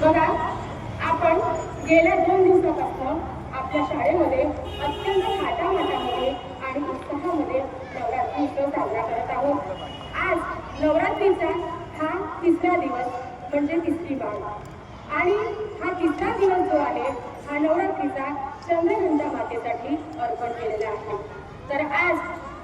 बघा आपण गेल्या दोन दिवसापासून आपल्या शाळेमध्ये अत्यंत थाटामाटामध्ये आणि उत्साहामध्ये नवरात्री उत्सव साजरा करत आहोत. आज नवरात्रीचा हा तिसरा दिवस म्हणजे तिसरी बाळ. आणि हा तिसरा दिवस जो आहे हा नवरात्रीचा चंद्रगंधा मातेसाठी अर्पण केलेला आहे. तर आज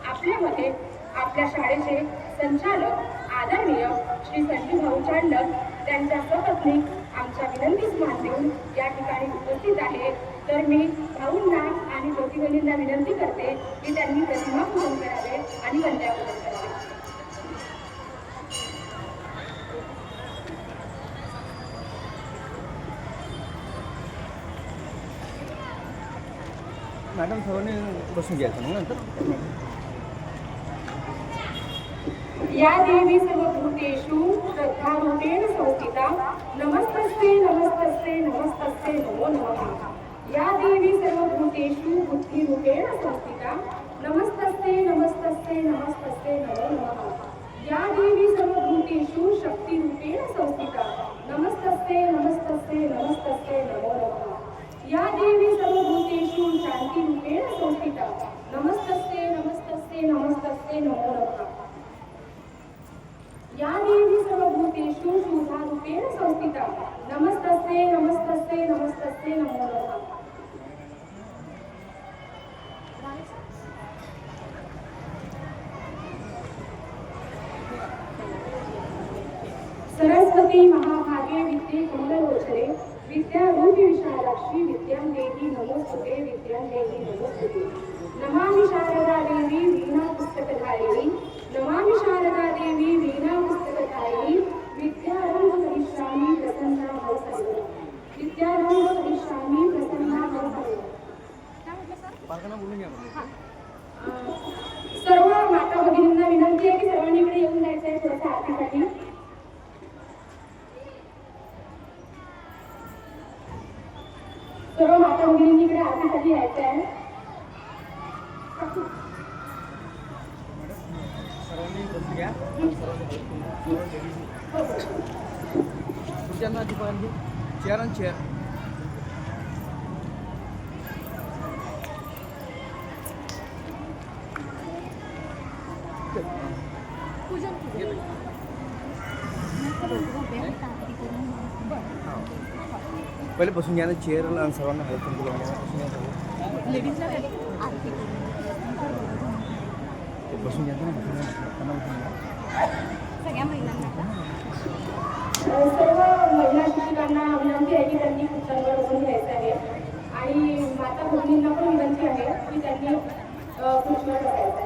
आपल्यामध्ये आपल्या शाळेचे संचालक आदरणीय श्री संजू भाऊ चांडक त्यांच्या सपत्नी आमच्या विनंतीस मान देऊन या ठिकाणी उपस्थित आहे. तर मी भाऊंना आणि ज्योतिबहिणींना विनंती करते की त्यांनी प्रतिमा पूजन करावे आणि वंद्यापूजन करावे. मॅडम सर्वांनी बसून घ्यायचं मग नंतर? या देवी सर्वभूतेषु श्रद्धारूपेण संस्थिता नमस्तस्ते नमस्तस्ते नमस्तस्ते नमो नमः। या देवी सर्वभूतेषु बुद्धिरूपेण संस्थिता नमस्तस्ते नमस्तस्ते नमस्तस्ते नमो नमः। या देवी सर्वभूतेषु शक्तिरूपेण संस्थिता नमस्तस्ते नमस्तस्ते नमस्तस्ते नमो नमः। या देवी सर्वभूतेषु शान्तिरूपेण संस्थिता नमस्तस्ते नमस्तस्ते नमस्तस्ते नमो नमः। या देवी सर्वभूतेषु शोभारूपेण संस्थिता नमस्तस्ते नमस्तस्ते नमस्तस्ते नमो नमः. सरस्वती महाभागे विद्ये कुंडलोचरे विद्यारूपी विशालाक्षी विद्यां देवी नमोस्तुते विद्यां देवी नमोस्तुते. नमामि शारदा देवी वीणा पुस्तकधारिणी नमामि शारदा देवी वीणा पुस्तकधारिणी विद्यारंभ करिष्यामि प्रसन्ना भव सर्वदा विद्यारंभ करिष्यामि प्रसन्ना भव घ्या मग. सर्व माता भगिनींना विनंती आहे की सर्वांनी इकडे येऊन जायचं आहे थोडंसं आरतीसाठी. सर्व माता भगिनींनी इकडे आरतीसाठी यायचं आहे बसून घ्या खुर्च्यांना आधी पाहिजे चेअर आणि चेअर पहिले बसून घ्या ना चेअर आणि सर्वांना हेल्प करून बसून घ्या सर्व. ते बसून घ्या ना बसून घ्या. त्यांना बसून घ्या. सगळ्या महिलांना सर्व महिला शिक्षकांना विनंती आहे की त्यांनी खुर्च्यांवर बसून घ्यायचं आहे आणि माता भगिनींना पण विनंती आहे की त्यांनी पुष्कळ करायचं आहे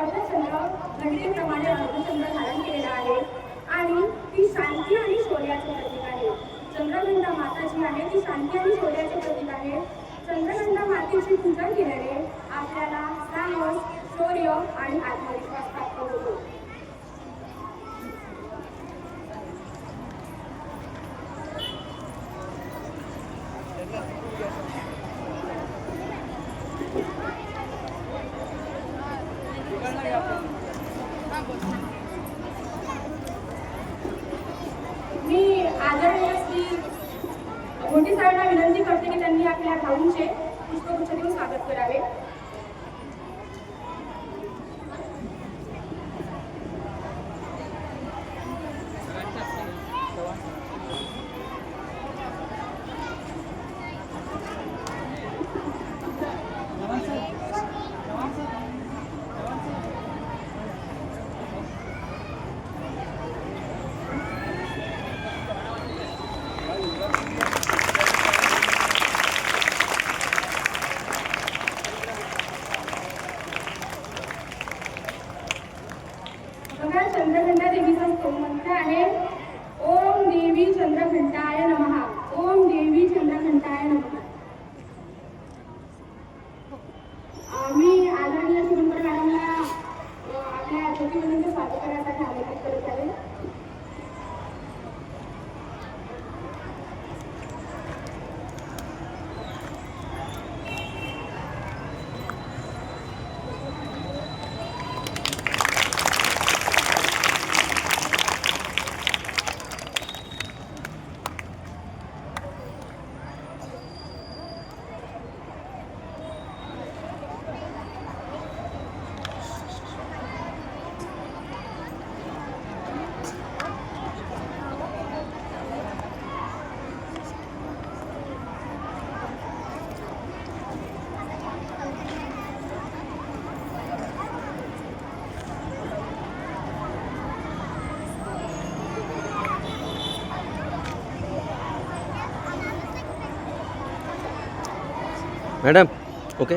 तिने अर्धचंद्र घंटेप्रमाणे अर्धचंद्र धारण केलेला आहे. आणि ती शांती आणि शौर्याचे प्रतीक आहे. चंद्रघंटा माता जी आहे ती शांती आणि शौर्याचे प्रतीक आहे. चंद्रघंटा मातेची पूजा केल्याने आपल्याला साहस शौर्य आणि आत्मविश्वास मी आदरणीय श्री मोठी साहेबांना विनंती करते की त्यांनी आपल्या चंद्रघंटा देवीचा स्तोम मंत्र आहे. ओम देवी चंद्रघंटाय नमहा ओम देवी चंद्रघंटाय नमहा मॅडम ओके.